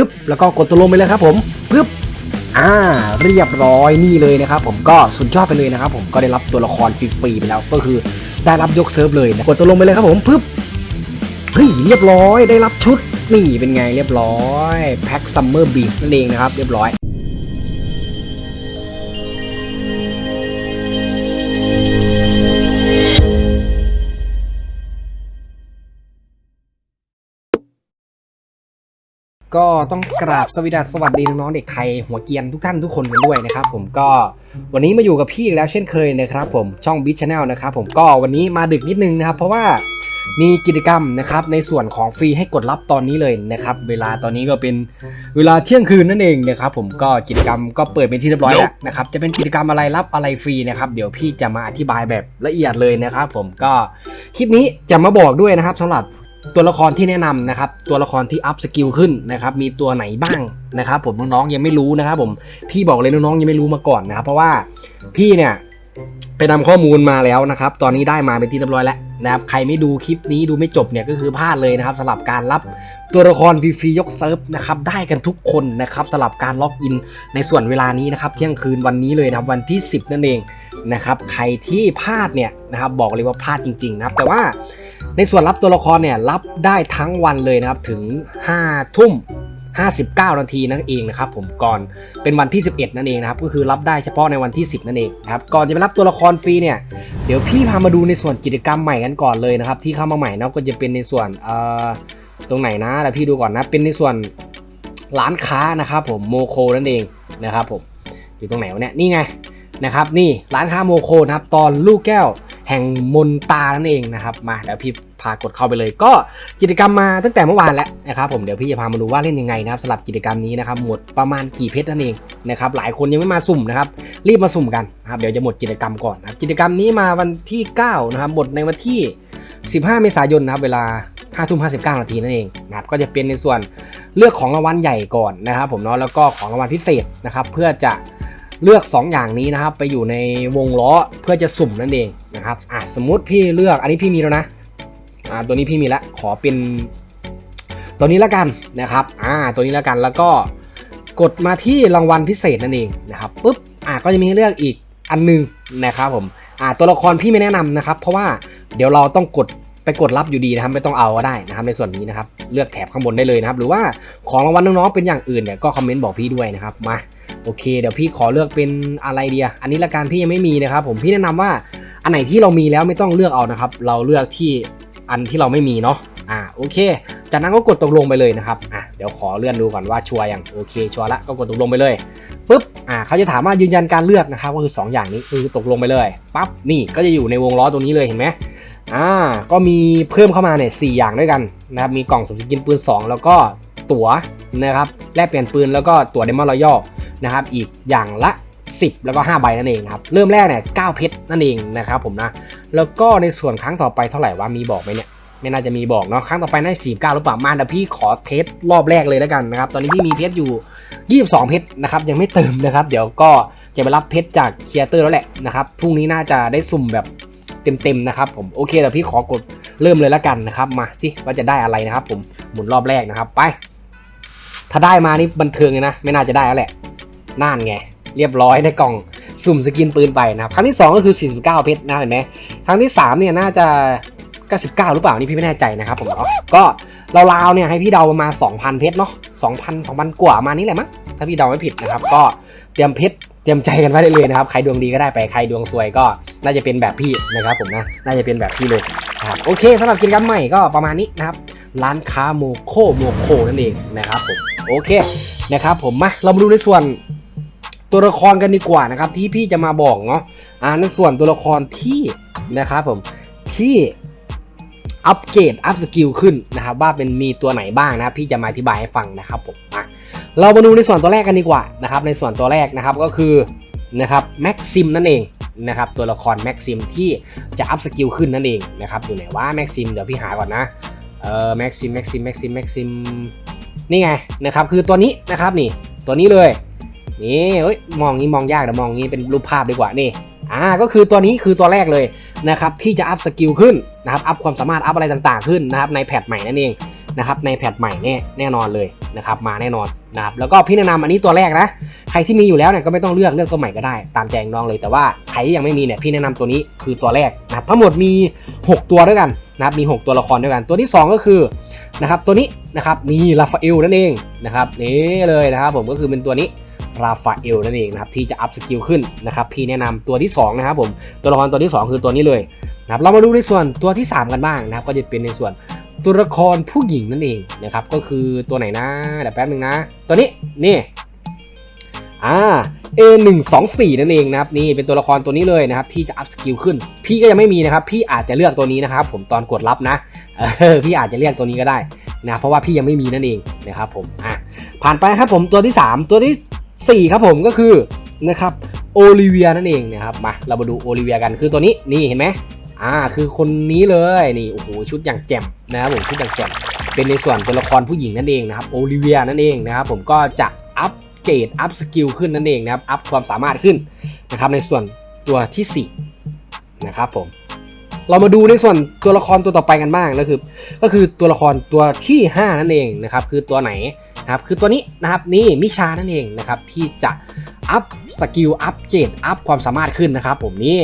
ึบแล้วก็กดตัวลงไปเลยครับผมปึบอ่าเรียบร้อยนี่เลยนะครับผมก็สุดยอดไปเลยนะครับผมก็ได้รับตัวละครฟรีๆไปแล้วก็คือได้รับยกเซิร์ฟเลยนะกดตัวลงไปเลยครับผมปึบเฮ้ยเรียบร้อยได้รับชุดนี่เป็นไงเรียบร้อยแพ็คซัมเมอร์บีสนั่นเองนะครับเรียบร้อย ก็ต้องกราบสวสดีสวัสดีน้องๆเด็กไทยหัวเกรียนทุกท่านทุกคนกันด้วยนะครับ ผมก็วันนี้มาอยู่กับพี่อีกแล้วเช่นเคยนะครับผมช่องบิ๊กชแนลนะครับผมก็วันนี้มาดึกนิดนึงนะครับเพราะว่ามีกิจกรรมนะครับในส่วนของฟรีให้กดรับตอนนี้เลยนะครับเวลาตอนนี้ก็เป็นเวลาเที่ยงคืนนั่นเองนะครับผมก็กิจกรรมก็เปิดเป็นที่เรียบร้อยแล้วนะครับจะเป็นกิจกรรมอะไรรับอะไรฟรีนะครับเดี๋ยวพี่จะมาอธิบายแบบละเอียดเลยนะครับผมก็คลิปนี้จะมาบอกด้วยนะครับสำหรับ ตัวละครที่แนะนำนะครับ ตัวละครที่อัพสกิลขึ้นนะครับ มีตัวไหนบ้างนะครับ ผมน้องๆยังไม่รู้นะครับ ผมพี่บอกเลยน้องๆยังไม่รู้มาก่อนนะครับ เพราะว่าพี่เนี่ยไปนำข้อมูลมาแล้วนะครับ ตอนนี้ได้มาเป็นที่เรียบร้อยแล้วนะครับ ใครไม่ดูคลิปนี้ดูไม่จบเนี่ยก็คือพลาดเลยนะครับสำหรับการรับตัวละครฟรีๆยกเซิร์ฟนะครับ ได้กันทุกคนนะครับสำหรับการล็อกอินในส่วนเวลานี้นะครับ เที่ยงคืนวันนี้เลยนะครับวันที่ 10 นั่นเองนะครับ ใครที่พลาดเนี่ยนะครับบอกเลยว่าพลาดจริงๆนะครับ แต่ว่า ในส่วนรับตัวละครเนี่ยรับได้ทั้งวันเลยนะครับถึง 5 ทุ่ม 59 นาทีนั่นเองนะครับผมก่อนเป็นวันที่ 11 นั่นเองนะครับก็คือรับได้เฉพาะในวันที่ 10 นั่นเองนะครับก่อนจะไปรับตัวละครฟรีเนี่ยเดี๋ยวพี่พามาดูในส่วนกิจกรรมใหม่กันก่อนเลยนะครับที่เข้ามาใหม่นะก็จะเป็นในส่วนเอ่อตรงไหนนะเดี๋ยวพี่ดูก่อนนะเป็นในส่วนร้านค้านะครับผมโมโคนั่นเองนะครับผมอยู่ตรงไหนวะเนี่ยนี่ไงนะครับนี่ร้านค้าโมโคนะครับตอนลูกแก้ว แห่งมนตานั่นเองนะครับ มาเดี๋ยวพี่พากดเข้าไปเลย ก็กิจกรรมมาตั้งแต่เมื่อวานแล้วนะครับผมเดี๋ยวพี่จะพามาดูว่าเล่นยังไงนะครับสำหรับกิจกรรมนี้นะครับหมดประมาณกี่เพชรนั่นเองนะครับหลายคนยังไม่มาสุ่มนะครับรีบมาสุ่มกันนะครับเดี๋ยวจะหมดกิจกรรมก่อนนะกิจกรรมนี้มาวันที่9นะครับหมดในวันที่ 15 เมษายนนะครับเวลา5ทุ่ม59 นาทีนั่นเองนะครับก็จะเป็นในส่วนเลือกของรางวัลใหญ่ก่อนนะครับผมเนาะแล้วก็ของรางวัลพิเศษนะครับเพื่อจะ เลือก 2 อย่างนี้นะครับ ไปอยู่ในวงล้อเพื่อจะสุ่มนั่นเองนะครับอะสมมุติพี่เลือกอันนี้พี่มีแล้วนะอ่าตัวนี้พี่มีแล้วขอเป็นตัวนี้แล้วกันนะครับอ่าตัวนี้แล้วกันแล้วก็กดมาที่รางวัลพิเศษนั่นเองนะครับปุ๊บอ่าก็จะมีให้เลือกอีกอันหนึงนะครับผมอ่าตัวละครพี่ไม่แนะนำนะครับ เพราะว่าเดี๋ยวเราต้องกด ไปกดรับอยู่ดีนะครับไม่ต้องเอาก็ได้นะครับในส่วนนี้นะครับเลือกแถบข้างบนได้เลยนะครับหรือว่าของรางวัลน้องๆเป็นอย่างอื่นเนี่ยก็คอมเมนต์บอกพี่ด้วยนะครับมาโอเค เดี๋ยวพี่ขอเลือกเป็นอะไรเดียอันนี้ละกันพี่ยังไม่มีนะครับผมพี่แนะนำว่าอันไหนที่เรามีแล้วไม่ต้องเลือกเอานะครับเราเลือกที่อันที่เราไม่มีเนาะอ่าโอเค จากนั้นก็กดตกลงไปเลยนะครับอะ เดี๋ยวขอเลื่อนดูก่อนว่าชัวร์ยังโอเคชัวร์ละก็กดตกลงไปเลยปุ๊บอ่าเขาจะถามว่ายืนยันการเลือกนะครับก็คือ 2 อย่างนี้คือตกลงไปเลยปั๊บนี่ก็จะอยู่ในวงล้อตัวนี้เลยเห็นไหมอ่าก็มีเพิ่มเข้ามาเนี่ยสอย่างด้วยกันนะครับมีกล่องสมสกินปืน 2 แล้วก็ตั๋วนะครับแลกเปลี่ยนปืนแล้วก็ตั๋วเดมอนรอยัลนะครับอีกอย่างละ 10 แล้วก็ 5 ใบนั่นเองครับเริ่มแรกเนี่ย9เพชรนั่นเองนะครับผมนะแล้วก็ในส่วนครั้งต่อไปเท่าไหร่ว่ามีบอกไหมเนี่ย ไม่น่าจะมีบอกเนาะครั้งต่อไปน่าจะ49หรือเปล่ามาเดี๋ยวพี่ขอเทสรอบแรกเลยแล้วกันนะครับตอนนี้พี่มีเพชรอยู่ 22 เพชรนะครับยังไม่เติมนะครับ เดี๋ยวก็จะไปรับเพชรจากเคียเตอร์แล้วแหละนะครับพรุ่งนี้น่าจะได้สุ่มแบบเต็มๆนะครับผมโอเคเดี๋ยวพี่ขอกดเริ่มเลยแล้วกันนะครับมาสิว่าจะได้อะไรนะครับ ผมหมุนรอบแรกนะครับไป ถ้าได้มานี่บันเทิงเลยนะ ไม่น่าจะได้แล้วแหละน่านไงเรียบร้อยได้กล่องสุ่มสกินปืนไปนะครับครั้งที่ 2 ก็คือ 49 เพชรนะเห็นไหมครั้งที่3เนี่ยน่าจะ 99 หรือเปล่านี่พี่ไม่แน่ใจนะครับผมก็ราวๆเนี่ยให้พี่เดาประมาณ 2,000 เพชรเนาะ2,000 2,000 กว่ามานี่แหละมั้งถ้าพี่เดาไม่ผิดนะครับ ก็เตรียมเพชรเตรียมใจกันไว้ได้เลยนะครับ ใครดวงดีก็ได้ไป ใครดวงซวยก็น่าจะเป็นแบบพี่นะครับผมนะ น่าจะเป็นแบบพี่เลยครับโอเคสำหรับกิจกรรมใหม่ก็ประมาณนี้นะครับ ร้านค้าโมโคโมโคนั่นเองนะครับผม โอเคนะครับผมมาเรามาดูในส่วนตัวละครกันดีกว่านะครับที่พี่จะมาบอกเนาะอ่าในส่วนตัวละครที่นะครับผมที่ อัปเกรดอัพสกิลขึ้นนะครับว่าเป็นมีตัวไหนบ้างนะพี่จะมาอธิบายให้ฟังนะครับผมมาเรามาดูในส่วนตัวแรกกันดีกว่านะครับในส่วนตัวแรกนะครับก็คือนะครับแม็กซิมนั่นเองนะครับตัวละครแม็กซิมที่จะอัพสกิลขึ้นนั่นเองนะครับอยู่ไหนว่าแม็กซิมเดี๋ยวพี่หาก่อนนะเอ่อแม็กซิมแม็กซิมแม็กซิมแม็กซิมนี่ไงนะครับคือตัวนี้นะครับนี่ตัวนี้เลยนี่เฮ้ยมองงี้มองยากแต่มองงี้เป็นรูปภาพดีกว่านี่ อ่าก็คือตัวนี้คือตัวแรกเลยนะครับที่จะอัพสกิลขึ้นนะครับอัพความสามารถอัพอะไรต่างๆขึ้นนะครับในแพทใหม่นั่นเองนะครับในแพทใหม่แน่แน่นอนเลยนะครับมาแน่นอนนะครับแล้วก็พี่แนะนำอันนี้ตัวแรกนะใครที่มีอยู่แล้วเนี่ยก็ไม่ต้องเลือกเลือกตัวใหม่ก็ได้ ตามใจน้องเลยแต่ว่าใครที่ยังไม่มีเนี่ยพี่แนะนำตัวนี้คือตัวแรกนะครับทั้งหมดมี 6 ตัวด้วยกันนะครับมี 6 ตัวละครด้วยกัน ตัวที่ 2 ก็คือนะครับตัวนี้นะครับนี่ลาฟาเอลนั่นเองนะครับนี่เลยนะครับผมก็คือเป็นตัวนี้ ราฟาเอลนั่นเองนะครับที่จะอัพสกิลขึ้นนะครับพี่แนะนำตัวที่สองนะครับผมตัวละครตัวที่สองคือตัวนี้เลยนะครับเรามาดูในส่วนตัวที่สามกันบ้างนะครับก็จะเป็นในส่วนตัวละครผู้หญิงนั่นเองนะครับก็คือตัวไหนนะเดี๋ยวแป๊บนึงนะ ตัวนี้นี่อ่า A124 นั่นเองนะครับนี่เป็นตัวละครตัวนี้เลยนะครับที่จะอัพสกิลขึ้น พี่ก็ยังไม่มีนะครับ พี่อาจจะเลือกตัวนี้นะครับ ผมตอนกดรับนะเออพี่อาจจะเลือกตัวนี้ก็ได้นะเพราะว่าพี่ยังไม่มีนั่นเองนะครับผมอะผ่านไปครับผมตัวที่ 3 ตัวที่ 4 ครับผมก็คือนะครับโอลิเวียนั่นเองนะครับมาเรามาดูโอลิเวียกันคือตัวนี้นี่เห็นไหมอ่าคือคนนี้เลยนี่โอ้โหชุดอย่างแจ่มนะครับผมชุดอย่างแจ่มเป็นในส่วนตัวละครผู้หญิงนั่นเองนะครับโอลิเวียนั่นเองนะครับผมก็จะอัพเกรดอัพสกิลขึ้นนั่นเองนะครับอัพความสามารถขึ้นนะครับในส่วนตัวที่4นะครับผมเรามาดูในส่วนตัวละครตัวต่อไปกันบ้างก็คือก็คือตัวละครตัวที่ 5 นั่นเองนะครับคือตัวไหน นะครับคือตัวนี้นะครับนี่มิชานั่นเองนะครับที่จะอัพสกิลอัพเกรดอัพความสามารถขึ้นนะครับผมนี่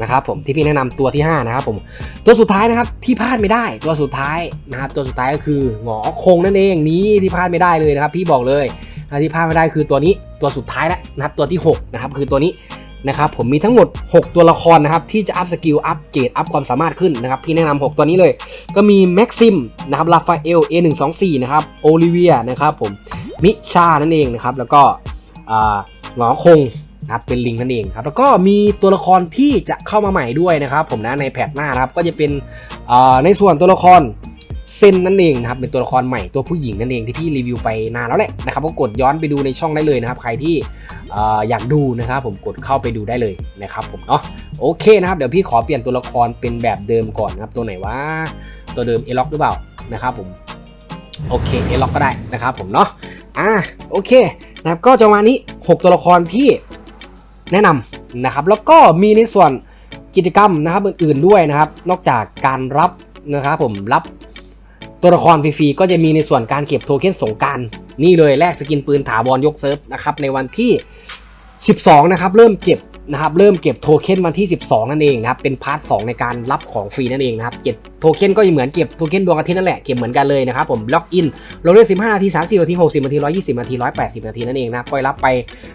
นะครับผมที่พี่แนะนำตัวที่ 5 นะครับผมตัวสุดท้ายนะครับที่พลาดไม่ได้ตัวสุดท้ายนะครับตัวสุดท้ายก็คือหงอคงนั่นเองนี้ที่พลาดไม่ได้เลยนะครับ พี่บอกเลยที่พลาดไม่ได้คือตัวนี้ตัวสุดท้ายแล้วนะครับตัวที่6นะครับคือตัวนี้ นะครับผมมีทั้งหมด 6 ตัวละครนะครับที่จะอัพสกิลอัพเกรดอัพความสามารถขึ้นนะครับพี่แนะนำ6ตัวนี้เลย ก็มีแม็กซิมนะครับลาฟาเอล A124 นะครับโอลิเวียนะครับผมมิชานั่นเองนะครับแล้วก็หงอคงนะครับเป็นลิงนั่นเองครับแล้วก็มีตัวละครที่จะเข้ามาใหม่ด้วยนะครับผมนะในแพทหน้านะครับก็จะเป็นในส่วนตัวละคร เซนนั่นเองนะครับเป็นตัวละครใหม่ตัวผู้หญิงนั่นเองที่พี่รีวิวไปนานแล้วแหละนะครับก็กดย้อนไปดูในช่องได้เลยนะครับ ใครที่ออยากดูนะครับผมกดเข้าไปดูได้เลยนะครับผมเนาะโอเคนะครับเดี๋ยวพี่ขอเปลี่ยนตัวละครเป็นแบบเดิมก่อนนะครับตัวไหนว่าตัวเดิมเอล็อกหรือเปล่านะครับผมโอเคเอล็อกก็ได้นะครับผมเนาะอะโอเคนะครับก็จะมานี้ 6 ตัวละครที่แนะนำนะครับแล้วก็มีในส่วนกิจกรรมนะครับอื่นๆด้วยนะครับ นอกจากการรับนะครับผมรับ ตัวละครฟรีๆก็จะมีในส่วนการเก็บโทเค็นสงการนี่เลยแลกสกินปืนถาวรยกเซิร์ฟนะครับในวันที่ 12 นะครับ เริ่มเก็บนะครับเริ่มเก็บโทเค็นวันที่ 12 นั่นเองนะครับเป็นพาร์ท 2 ในการรับของฟรีนั่นเองนะครับเก็บโทเค็นก็เหมือนเก็บโทเค็นดวงอาทิตย์นั่นแหละเก็บเหมือนกันเลยนะครับผมล็อกอินเราเล่น15 นาที 30 นาที 60 นาที 120 นาที 180 นาทีนั่นเองนะครับก็รับไป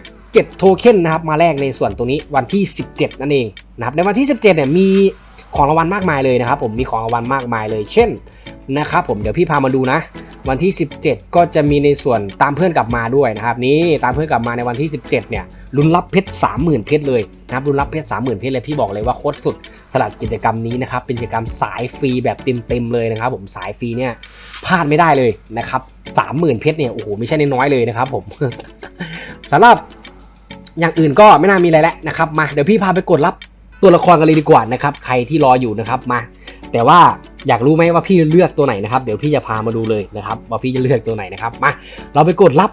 7โทเค็นนะครับมาแลกในส่วนตรงนี้วันที่ 17 นั่นเองนะครับในวันที่ 17เนี่ยมีของรางวัลมากมายเลยนะครับผมมีของรางวัลมากมายเลย เช่น นะครับผมเดี๋ยวพี่พามาดูนะ วันที่ 17 ก็จะมีในส่วนตามเพื่อนกลับมาด้วยนะครับนี่ตามเพื่อนกลับมาในวันที่ 17 เนี่ยลุ้นรับเพชร30,000เพชรเลยนะครับลุ้นรับเพชร30,000เพชรเลยพี่บอกเลยว่าโคตรสุดสำหรับกิจกรรมนี้นะครับเป็นกิจกรรมสายฟรีแบบเต็มๆเลยนะครับ ผมสายฟรีเนี่ยพลาดไม่ได้เลยนะครับ30,000เพชรเนี่ยโอ้โหไม่ใช่น้อยเลยนะครับผมสำหรับอย่างอื่นก็ไม่น่ามีอะไรแล้วนะครับมาเดี๋ยวพี่พาไปกดรับตัวละครกันเลยดีกว่านะครับใครที่รออยู่นะครับมา แต่ว่า อยากรู้ไหมว่าพี่เลือกตัวไหนนะครับ เดี๋ยวพี่จะพามาดูเลยนะครับว่าพี่จะเลือกตัวไหนนะครับ มา เราไปกดรับ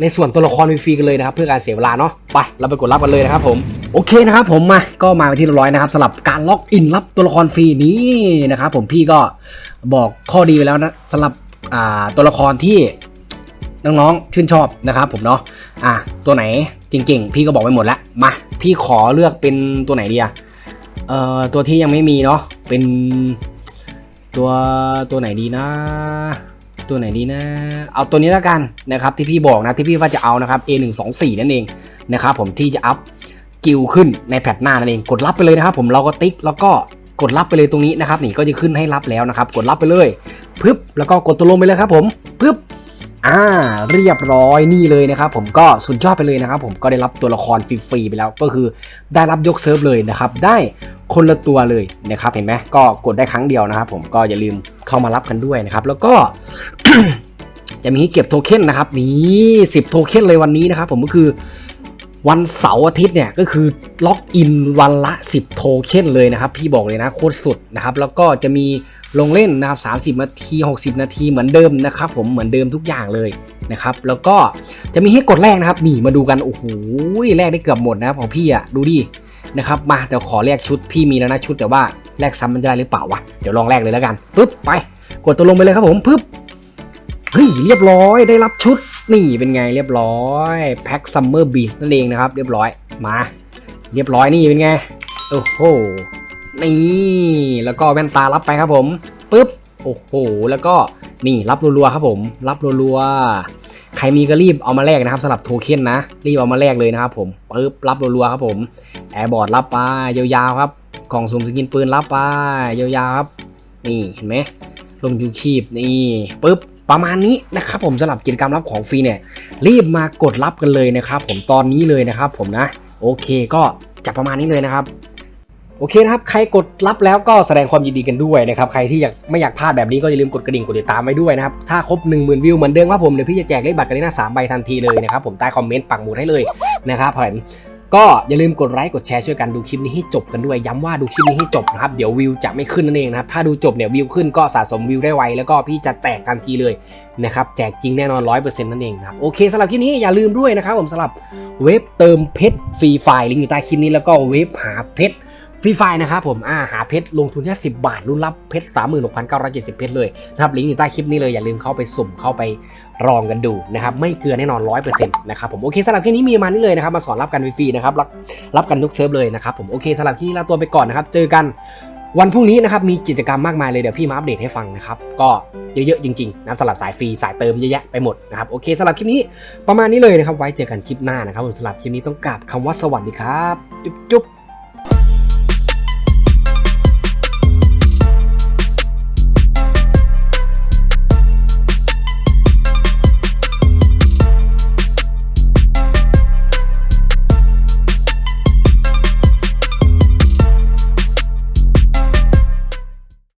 ในส่วนตัวละครฟรีกันเลยนะครับ เพื่อการเสียเวลาเนาะไปเราไปกดรับกันเลยนะครับผมโอเคนะครับผมมาก็มาไปที่เรียบร้อยนะครับสำหรับการล็อกอินรับตัวละครฟรีนี้นะครับผมพี่ก็บอกข้อดีไปแล้วนะสำหรับตัวละครที่น้องๆชื่นชอบนะครับผมเนาะอะตัวไหนจริง ๆ พี่ก็บอกไปหมดแล้วมาพี่ขอเลือกเป็นตัวไหนดีอะเอ่อตัวที่ยังไม่มีเนาะเป็น ตัวตัวไหนดีนะ ตัวไหนดีนะ เอาตัวนี้แล้วกันนะครับที่พี่บอกนะที่พี่ว่าจะเอานะครับ A124 นั่นเองนะครับผมที่จะอัพกิลขึ้นในแพทหน้านั่นเองกดรับไปเลยนะครับ ผมเราก็ติ๊กแล้วก็กดรับไปเลยตรงนี้นะครับนี่ก็จะขึ้นให้รับแล้วนะครับ กดรับไปเลยปึ๊บแล้วก็กดตัวลงไปเลยครับผมปึ๊บอ่าเรียบร้อยนี่เลยนะครับผมก็สุดยอดไปเลยนะครับ ผมก็ได้รับตัวละครฟรีๆไปแล้วก็คือได้รับยกเซิร์ฟเลยนะครับ ได้ คนละตัวเลยนะครับเห็นไหมก็กดได้ครั้งเดียวนะครับ ผมก็อย่าลืมเข้ามารับกันด้วยนะครับ แล้วก็จะมีเก็บโทเค็นนะครับนี่สิบโทเค็นเลยวันนี้นะครับ ผมก็คือวันเสาร์อาทิตย์เนี่ยก็คือล็อกอินวันละ 10 โทเค็นเลยนะครับ พี่บอกเลยนะโคตรสุดนะครับ แล้วก็จะมีลงเล่นนะครับ 30 นาที 60 นาทีเหมือนเดิมนะครับ ผมเหมือนเดิมทุกอย่างเลยนะครับ แล้วก็จะมีให้กดแรกนะครับ นี่มาดูกัน โอ้โหแรกได้เกือบหมดนะครับของพี่อะดูดิ นะครับมาเดี๋ยวขอแลกชุดพี่มีแล้วนะชุดแต่ว่าแลกซ้ำมันจะได้หรือเปล่าวะเดี๋ยวลองแลกเลยแล้วกันปึ๊บไปกดตัวลงไปเลยครับผมปึ๊บเฮ้ยเรียบร้อยได้รับชุดนี่เป็นไงเรียบร้อยแพ็คซัมเมอร์บีสนั่นเองนะครับเรียบร้อยมาเรียบร้อยนี่เป็นไงโอ้โหนี่แล้วก็แว่นตารับไปครับผมปึ๊บโอ้โหแล้วก็นี่รับรัวๆครับผม รับรัวๆ ใครมีก็รีบเอามาแลกนะครับสำหรับโทเค็นนะ รีบเอามาแลกเลยนะครับผมปึ๊บรับรัวๆครับผมแอร์บอร์ดรับไปยาวๆครับกล่องสุ่มสกินปืนรับไปยาวๆครับ นี่เห็นไหมลงยูชีพนี่ปุ๊บประมาณนี้นะครับผมสำหรับกิจกรรมรับของฟรีเนี่ยรีบมากดรับกันเลยนะครับ ผมตอนนี้เลยนะครับ ผมนะ โอเคก็จะประมาณนี้เลยนะครับ โอเคนะครับ ใครกดรับแล้วก็แสดงความยินดีกันด้วยนะครับ ใครที่อยากไม่อยากพลาดแบบนี้ก็อย่าลืมกดกระดิ่งกดติดตามไว้ด้วยนะครับ ถ้าครบ 1 0,000 วิวเหมือนเดิมครับผมเดี๋ยวพี่จะแจกเลขบัตรกันเลยนะสามใบทันทีเลยนะครับผมใต้คอมเมนต์ปักหมุดให้เลยนะครับผมก็อย่าลืมกดไลค์กดแชร์ช่วยกันดูคลิปนี้ให้จบกันด้วย ย้ำว่าดูคลิปนี้ให้จบนะครับ เดี๋ยววิวจะไม่ขึ้นนั่นเองนะครับ ถ้าดูจบเนี่ยวิวขึ้นก็สะสมวิวได้ไว แล้วก็พี่จะแจกทันทีเลยนะครับ แจกจริงแน่นอน100%นั่นเองนะครับ โอเคสำหรับคลิปนี้อย่าลืมด้วยนะครับผมสำหรับเว็บเติมเพชรฟรีไฟล์ลิงก์อยู่ใต้คลิปนี้แล้วก็เว็บหาเพชร ฟรีไฟล์นะครับผมอ่าหาเพชรลงทุนแค่10 บาทรุ่นรับเพชร36,970 เพชรเลยนะครับลิงก์อยู่ใต้คลิปนี้เลยอย่าลืมเข้าไปสุ่มเข้าไปลองกันดูนะครับไม่เกลือแน่นอน100%นะครับผมโอเคสำหรับคลิปนี้มีประมาณนี้เลยนะครับมาสอนรับกันฟรีนะครับรับรับกันทุกเซิร์ฟเลยนะครับผมโอเคสำหรับคลิปนี้ลาตัวไปก่อนนะครับเจอกันวันพรุ่งนี้นะครับมีกิจกรรมมากมายเลยเดี๋ยวพี่มาอัปเดตให้ฟังนะครับก็เยอะๆจริงๆนะครับสำหรับสายฟรีสายเติมเยอะแยะไปหมดนะครับโอเคสำหรับคลิปนี้ประมาณนี้เลยนะครับไว้เจอกันคลิปหน้านะครับผมสำหรับคลิปนี้ต้องกราบคำว่าสวัสดีครับ จุ๊บ